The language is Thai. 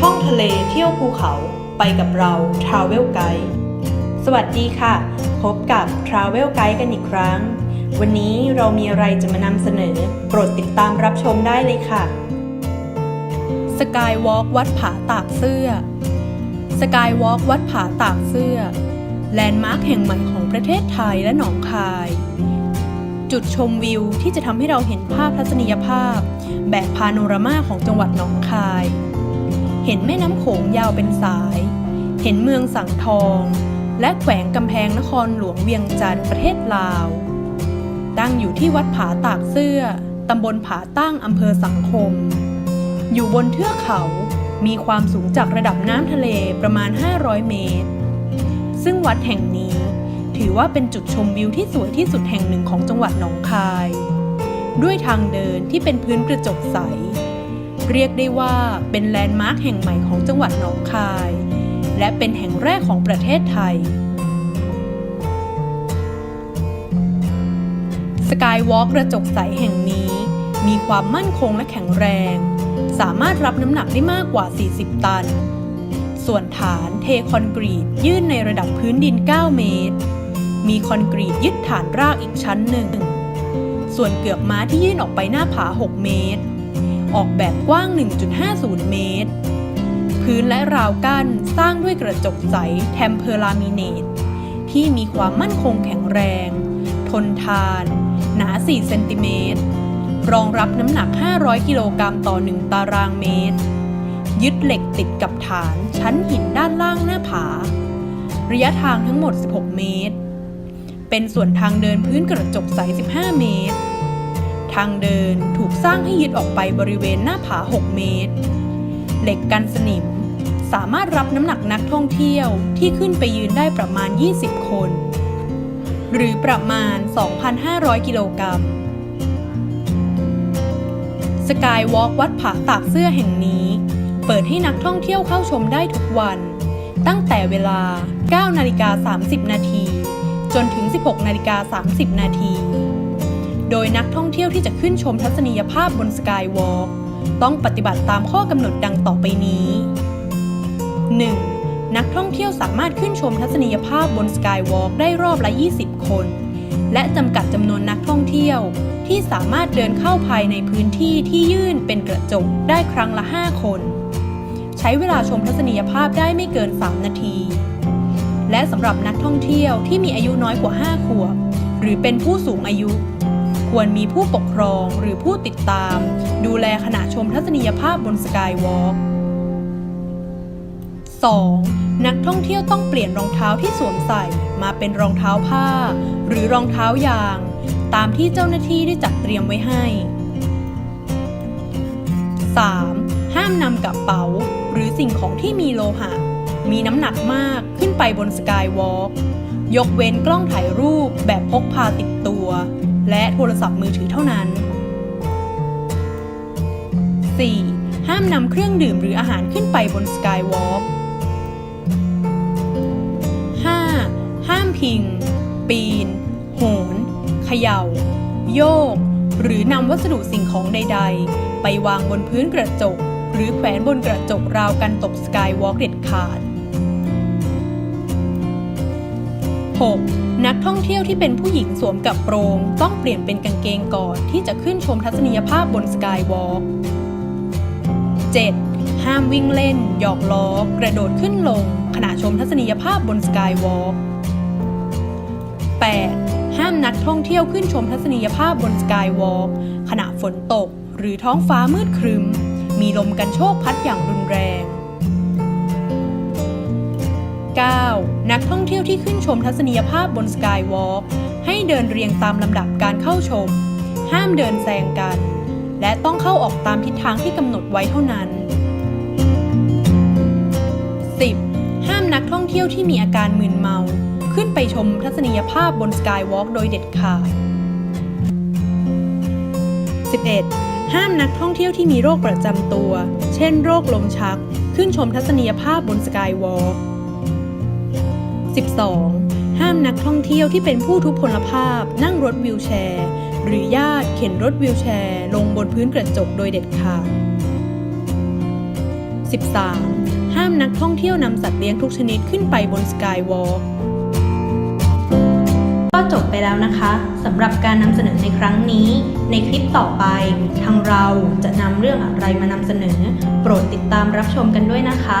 ท่องทะเลเที่ยวภูเขาไปกับเรา Travel Guide สวัสดีค่ะ พบกับ Travel Guide กันอีกครั้ง วันนี้เรามีอะไรจะมานำเสนอ โปรดติดตามรับชมได้เลยค่ะ Skywalk วัดผาตากเสื้อ Skywalk วัดผาตากเสื้อ แลนด์มาร์คแห่งใหม่ของประเทศไทยและหนองคาย จุดชมวิวที่จะทำให้เราเห็นภาพทัศนียภาพ แบบพาโนรามาของจังหวัดหนองคาย เห็นแม่น้ำโขงยาวเป็นสาย เห็นเมืองสังทอง และแขวงกำแพงนครหลวงเวียงจันทร์ประเทศลาว ตั้งอยู่ที่วัดผาตากเสื้อตำบลผาตั้งอำเภอสังคม อยู่บนเทือกเขามีความสูงจากระดับน้ำทะเลประมาณ 500 เมตร ซึ่งวัดแห่งนี้ ถือว่าเป็นจุดชมวิวที่สวยที่สุดแห่งหนึ่งของจังหวัดหนองคาย ด้วยทางเดินที่เป็นพื้นกระจกใส เรียกได้ว่าเป็นแลนด์มาร์คแห่งใหม่ของจังหวัดหนองคาย และเป็นแห่งแรกของประเทศไทย สกายวอล์กกระจกใสแห่งนี้ มีความมั่นคงและแข็งแรง สามารถรับน้ำหนักได้มากกว่า 40 ตันส่วนฐานเทคอนกรีต ยื่นในระดับพื้นดิน 9 เมตร มีคอนกรีตยึดฐานรากอีกชั้นหนึ่ง ส่วนเกือกม้าที่ยื่นออกไปหน้าผา 6 เมตร ออกแบบกว้าง 1.50 เมตร พื้นและราวกั้นสร้างด้วยกระจกใสแทมเพอร์ลามิเนต ที่มีความมั่นคงแข็งแรง ทนทาน หนา 4 เซนติเมตร รองรับน้ำหนัก 500 กิโลกรัมต่อ 1 ตารางเมตร ยึดเหล็กติดกับฐานชั้นหินด้านล่างหน้าผา ระยะทางทั้งหมด 16 เมตร เป็นส่วนทางเดินพื้นกระจกใส 15 เมตร ทางเดินถูกสร้างให้ยึดออกไปบริเวณหน้าผา 6 เมตร เหล็กกันสนิม สามารถรับน้ำหนักนักท่องเที่ยวที่ขึ้นไปยืนได้ประมาณ 20 คน หรือประมาณ 2,500 กิโลกรัมสกายวอล์กวัดผาตากเสื้อแห่งนี้ เปิดให้นักท่องเที่ยวเข้าชมได้ทุกวัน ตั้งแต่เวลา 9 นาฬิกา 30 นาที จนถึง 16 นาฬิกา 30 นาที โดยนักท่องเที่ยวที่จะขึ้นชมทัศนียภาพบนสกายวอล์กต้องปฏิบัติตามข้อกำหนดดังต่อไปนี้ 1. นักท่องเที่ยวสามารถขึ้นชมทัศนียภาพบนสกายวอล์กได้รอบละ 20 คน และจำกัดจำนวนนักท่องเที่ยวที่สามารถเดินเข้าภายในพื้นที่ที่ยื่นเป็นกระจกได้ครั้งละ 5 คน ใช้เวลาชมทัศนียภาพได้ไม่เกิน 3 นาที และสำหรับนักท่องเที่ยวที่มีอายุน้อยกว่า 5 ขวบ หรือเป็นผู้สูงอายุ ควรมีผู้ปกครองหรือผู้ติดตาม ดูแลขณะชมทัศนียภาพบนสกายวอล์ก 2. นักท่องเที่ยวต้องเปลี่ยนรองเท้าที่สวมใส่มาเป็นรองเท้าผ้า หรือรองเท้ายาง ตามที่เจ้าหน้าที่ได้จัดเตรียมไว้ให้ 3. ห้ามนำกระเป๋า หรือสิ่งของที่มีโลหะ มีน้ำหนักมากขึ้นไปบนสกายวอล์กยกเว้นกล้องถ่ายรูปแบบพกพาติดตัว และโทรศัพท์มือถือเท่านั้น 4. ห้ามนำเครื่องดื่มหรืออาหารขึ้นไปบนสกายวอล์ก 5. ห้ามพิง ปีน โหน เขย่า โยก หรือนำวัสดุสิ่งของใด ๆ ไปวางบนพื้นกระจก หรือแขวนบนกระจกราวกันตกสกายวอล์กเด็ดขาด 6. นักท่องเที่ยวที่เป็นผู้หญิงสวมกับโปรงต้องเปลี่ยนเป็นกางเกงก่อนที่จะขึ้นชมทัศนียภาพบนสกายวอล์ก 7. ห้ามวิ่งเล่น หยอกล้อ กระโดดขึ้นลง ขณะชมทัศนียภาพบนสกายวอล์ก 8. ห้ามนักท่องเที่ยวขึ้นชมทัศนียภาพบนสกายวอล์กขณะฝนตก หรือท้องฟ้ามืดครึ้ม มีลมกันโชกพัดอย่างรุนแรง 9. นักท่องเที่ยวที่ขึ้นชมทัศนียภาพบนสกายวอล์กให้เดินเรียงตามลำดับการเข้าชม ห้ามเดินแซงกัน และต้องเข้าออกตามทิศทางที่กำหนดไว้เท่านั้น 10. ห้ามนักท่องเที่ยวที่มีอาการมึนเมา ขึ้นไปชมทัศนียภาพบนสกายวอล์กโดยเด็ดขาด 11. ห้ามนักท่องเที่ยวที่มีโรคประจำตัว เช่น โรคลมชัก ขึ้นชมทัศนียภาพบนสกายวอล์ก 12. ห้ามนักท่องเที่ยวที่เป็นผู้ทุพพลภาพนั่งรถวีลแชร์ หรือญาติเข็นรถวีลแชร์ ลงบนพื้นกระจกโดยเด็ดขาด 13. ห้ามนักท่องเที่ยวนำสัตว์เลี้ยงทุกชนิดขึ้นไปบนสกายวอล์กก็จบไปแล้วนะคะสำหรับการนำเสนอในครั้งนี้ ในคลิปต่อไป ทางเราจะนำเรื่องอะไรมานำเสนอ โปรดติดตามรับชมกันด้วยนะคะ